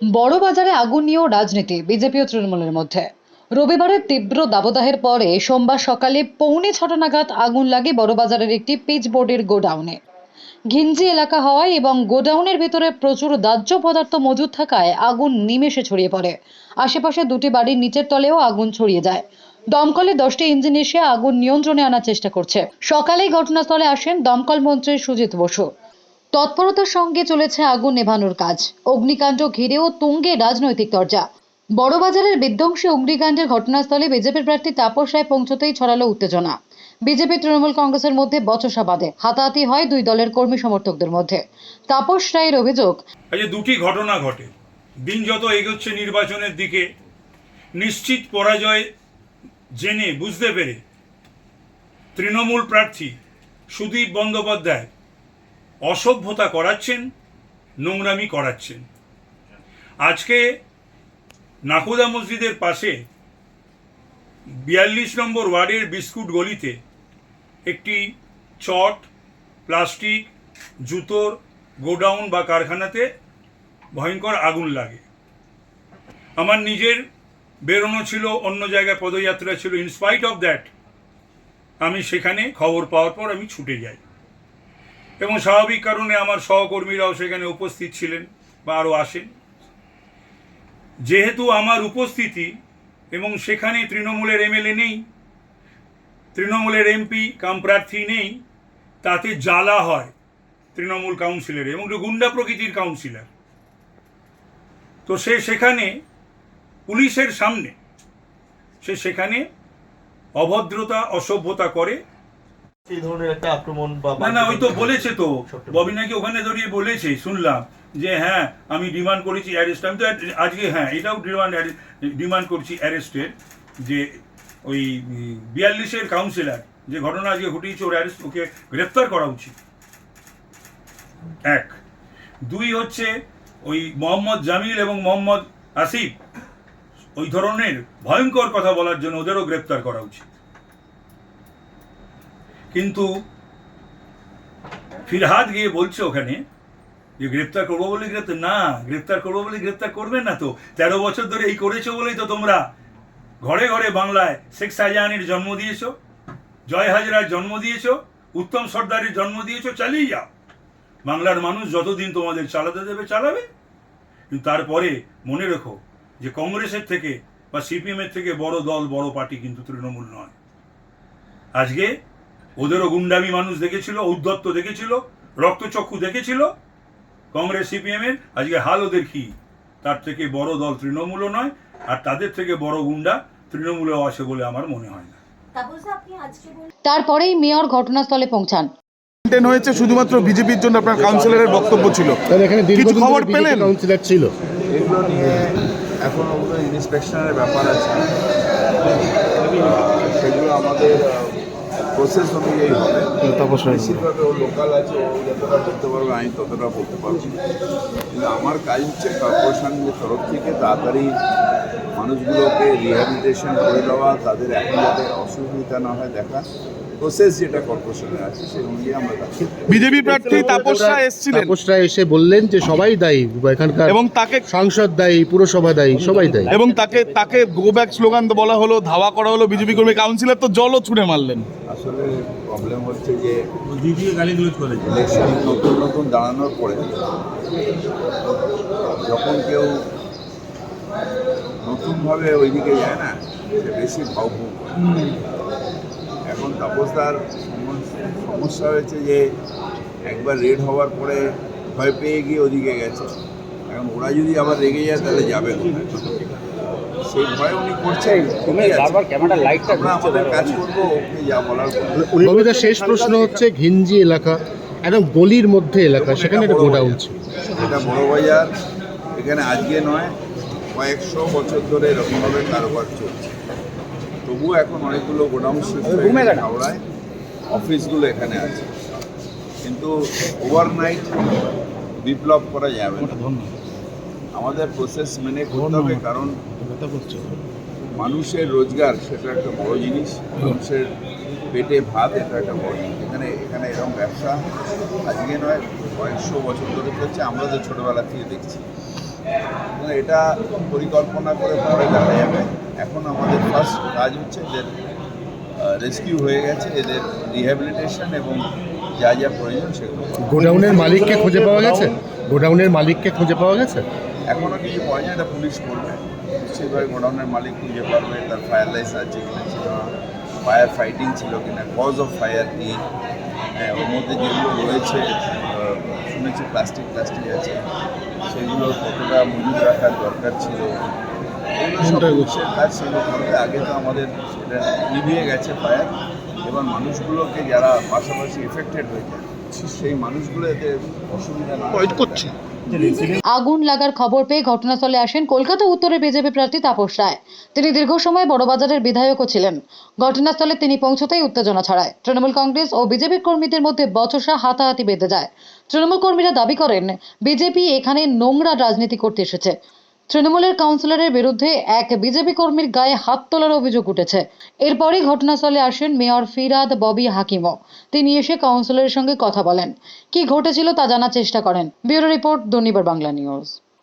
বড় বাজারে আগুন নিয়েও রাজনীতি বিজেপি ও তৃণমূলের মধ্যে। রবিবারের তীব্র দাবদাহের পরে সোমবার সকালে পৌনে ছটা নাগাদ আগুন লাগে বড়বাজারের একটি পিচ বোর্ডের গোডাউনে। ঘিঞ্জি এলাকা হওয়ায় এবং গোডাউনের ভেতরে প্রচুর দাহ্য পদার্থ মজুদ থাকায় আগুন নিমেষে ছড়িয়ে পড়ে। আশেপাশে দুটি বাড়ির নিচের তলেও আগুন ছড়িয়ে যায়। দমকলে দশটি ইঞ্জিন এসে আগুন নিয়ন্ত্রণে আনার চেষ্টা করছে। সকালেই ঘটনাস্থলে আসেন দমকল মন্ত্রী সুজিত বসু। তৎপরতার সঙ্গে চলেছে আগুন নেভানোর কাজ। অগ্নিকাণ্ড ঘিরেও তুঙ্গে রাজনৈতিক চর্চা বড়বাজারের বিধ্বংসী অগ্নিকাণ্ডের ঘটনাস্থলে বিজেপির প্রার্থী তাপস রায় পৌঁছতেই ছড়ালো উত্তেজনা। বিজেপি তৃণমূল কংগ্রেসের মধ্যে বচসা বাঁধে। হাতাহাতি হয় দুই দলের কর্মী সমর্থকদের মধ্যে। তাপস রায়ের অভিযোগ, আজ দুটি ঘটনা ঘটে। দিন যত এগোচ্ছে নির্বাচনের দিকে, নিশ্চিত পরাজয় জেনে বুঝতে পেরে তৃণমূল প্রার্থী সুদীপ বন্দ্যোপাধ্যায় অসভ্যতা করাচ্ছেন, নোংরামি করাচ্ছেন। আজকে নাকুদা মসজিদের পাশে বিয়াল্লিশ নম্বর ওয়ার্ডের বিস্কুট গলিতে একটি চট, প্লাস্টিক, জুতোর গোডাউন বা কারখানাতে ভয়ঙ্কর আগুন লাগে। আমার নিজের বেরোনো ছিল, অন্য জায়গায় পদযাত্রা ছিল। ইনস্পাইট অফ দ্যাট আমি সেখানে খবর পাওয়ার পর আমি ছুটে যাই। এবং স্বাভাবিক কারণে আমার সহকর্মীরাও সেখানে উপস্থিত ছিলেন বা আরও আসেন। যেহেতু আমার উপস্থিতি এবং সেখানে তৃণমূলের এমএলএ নেই, তৃণমূলের এমপি কাম প্রার্থী নেই, তাতে জ্বালা হয় তৃণমূল কাউন্সিলের এবং গুন্ডা প্রকৃতির কাউন্সিলর। তো সে সেখানে পুলিশের সামনে, সে সেখানে অভদ্রতা, অসভ্যতা করে এই ধরনের একটা আক্রমণ বা না না ওই তো বলেছে তো। ববি নাকি ওখানে দাঁড়িয়ে বলেছে শুনলাম যে হ্যাঁ আমি ডিমান্ড করেছি অ্যারেস্ট আমি তো আজকে হ্যাঁ এটাও ডিমান্ড ডিমান্ড করছি অ্যারেস্টের যে ওই বিয়াল্লিশের কাউন্সিলর যে ঘটনা আজকে ঘটিয়েছে ওর অ্যারেস্ট ওকে গ্রেপ্তার করা উচিত। এক। দুই হচ্ছে ওই মোহাম্মদ জামিল এবং মোহাম্মদ আসিফ ওই ধরনের ভয়ঙ্কর কথা বলার জন্য ওদেরও গ্রেপ্তার করা উচিত। কিন্তু ফিরহাদ গিয়ে বলছে ওখানে যে গ্রেপ্তার করব বলে গ্রেপ্তার, না, গ্রেপ্তার করব বলে গ্রেপ্তার করবেন না তো। তেরো বছর ধরে এই করেছ বলেই তো তোমরা ঘরে ঘরে বাংলায় শেখ শাহজাহানের জন্ম দিয়েছ, জয় হাজরার জন্ম দিয়েছ, উত্তম সর্দারের জন্ম দিয়েছ, চালিয়ে যাও। বাংলার মানুষ যতদিন তোমাদের চালাতে দেবে, চালাবে। কিন্তু তারপরে মনে রেখো যে কংগ্রেসের থেকে বা সিপিএমের থেকে বড় দল, বড় পার্টি কিন্তু তৃণমূল নয়। আজকে ওদেরও গুন্ডামি মানুষ দেখেছিল উদ্ধত্ত দেখেছিল রক্তচক্ষু দেখেছিল। কংগ্রেস সিপিএমের আজকে হাল ওদের কি তার থেকে বড় দল তৃণমূলও নয় আর তাদের থেকে বড় গুন্ডা তৃণমূলেও আসে বলে আমার মনে হয় না। তারপরেই মেয়র ঘটনাস্থলে পৌঁছান। মেনটেন হয়েছে শুধুমাত্র বিজেপির জন্য আপনার কাউন্সিলরের বক্তব্য ছিল। এখানে কিছু খবর পেলেন? কাউন্সিলর ছিল। এগুলো নিয়ে এখন ইন্সপেকশনের ব্যাপার আছে। সেগুলো আমাদের প্রসেস অনুযায়ী হবে তাপস। ও লোকাল আছে ও যতটা বলতে পারবে আমি ততটা বলতে পারছি। কিন্তু আমার কাজ হচ্ছে কর্পোরেশন যে তরফ থেকে তাড়াতাড়ি মানুষগুলোকে রিহ্যাবিলিটেশন করে দেওয়া তাদের এখন যাতে অসুবিধা না হয় দেখা প্রসেস যেটা কর্পোরেশনের আছে সেই অনুযায়ী আমরা বিজেপি প্রার্থী তাপস রায় এসেছিলেন। তাপস রায় এসে বললেন যে সবাই দায়ী এখানকার এবং তাকে সাংসদ দায়ী পুরসভা দায়ী সবাই দায়ী। এবং তাকে তাকে গো ব্যাক স্লোগান বলা হলো ধাওয়া করা হলো বিজেপি কর্মী কাউন্সিলর তো জলও ছুঁড়ে মারলেন। আসলে প্রবলেম হচ্ছে যে ইলেকশন নতুন নতুন দাঁড়ানোর পরে যখন কেউ নতুনভাবে ওইদিকে যায় না সে বেশি ভাবভূম করে এখন তাপসদার সমস্যা- সমস্যা হয়েছে যে একবার রেড হওয়ার পরে ভয় পেয়ে গিয়ে ওদিকে গেছে। এখন ওরা যদি আবার রেগে যায় তাহলে যাবে? সেই ভয় উনি করছেন আমরা আমাদের কাজ করব ওকে যা বলার। শেষ প্রশ্ন হচ্ছে ঘিঞ্জি এলাকা একদম গলির মধ্যে এলাকা সেখানে একটা গোডাউন ছিল। এটা বড় বাজার এখানে আজকে নয় কয়েকশো বছর ধরে এরকমভাবে কারোবার চলছে। তবুও এখন অনেকগুলো গোডাউন শিফট হাওড়ায়। অফিসগুলো এখানে আছে। কিন্তু ওভারনাইট বিপ্লব করা যাবে আমাদের প্রসেস মেনে করতে হবে কারণ মানুষের রোজগার সেটা একটা বড় জিনিস। মানুষের পেটে ভাত এটা একটা বড় জিনিস। এখানে এখানে এরকম ব্যবসা আজকে নয় কয়েকশো বছর ধরে চলছে। আমরা তো ছোটোবেলা থেকে দেখছি। এটা পরিকল্পনা করে পরে দেখা যাবে। এখন আমাদের ফার্স্ট কাজ হচ্ছে এদের রেস্কিউ হয়ে গেছে এদের রিহ্যাবিলিটেশন এবং যা যা প্রয়োজন সেগুলো গোডাউনের মালিককে খুঁজে পাওয়া গেছে? গোডাউনের মালিককে খুঁজে পাওয়া গেছে? এখনও কিছু পাওয়া যায় এটা পুলিশ করবে নিশ্চয়ইভাবে গোডাউনের মালিক খুঁজে পারবে তার ফায়ার লাইসেন্স আছে কিনা ছিল না ফায়ার ফাইটিং ছিল কিনা কজ অফ ফায়ার কি? হ্যাঁ ওর মধ্যে যেগুলো রয়েছে শুনেছি প্লাস্টিক প্লাস্টিক আছে। সেগুলো কতটা মজুদ রাখার দরকার ছিল? এগুলো সব কাজ সেগুলো করবে আগে তো আমাদের সেটা নিভিয়ে গেছে ফায়ার এবার মানুষগুলোকে যারা পাশাপাশি এফেক্টেড হয়েছে সেই মানুষগুলো এতে অসুবিধা না করছে। আগুন লাগার খবর পেয়ে ঘটনাস্থলে আসেন কলকাতা উত্তরের বিজেপি প্রার্থী তাপস রায়। তিনি দীর্ঘ সময় বড়বাজারের বিধায়কও ছিলেন। ঘটনাস্থলে তিনি পৌঁছতেই উত্তেজনা ছড়ায়। তৃণমূল কংগ্রেস ও বিজেপি কর্মীদের মধ্যে বচসা হাতাহাতি বেঁধে যায়। তৃণমূল কর্মীরা দাবি করেন বিজেপি এখানে নোংরা রাজনীতি করতে এসেছে। তৃণমূলের কাউন্সিলরের বিরুদ্ধে এক বিজেপি কর্মীর গায়ে হাত তোলার অভিযোগ উঠেছে। এরপরই ঘটনাস্থলে আসেন মেয়র ফিরাদ ববি হাকিমও। তিনি এসে কাউন্সিলরের সঙ্গে কথা বলেন। কি ঘটেছিল তা জানার চেষ্টা করেন। Bureau report Durnibar Bangla news.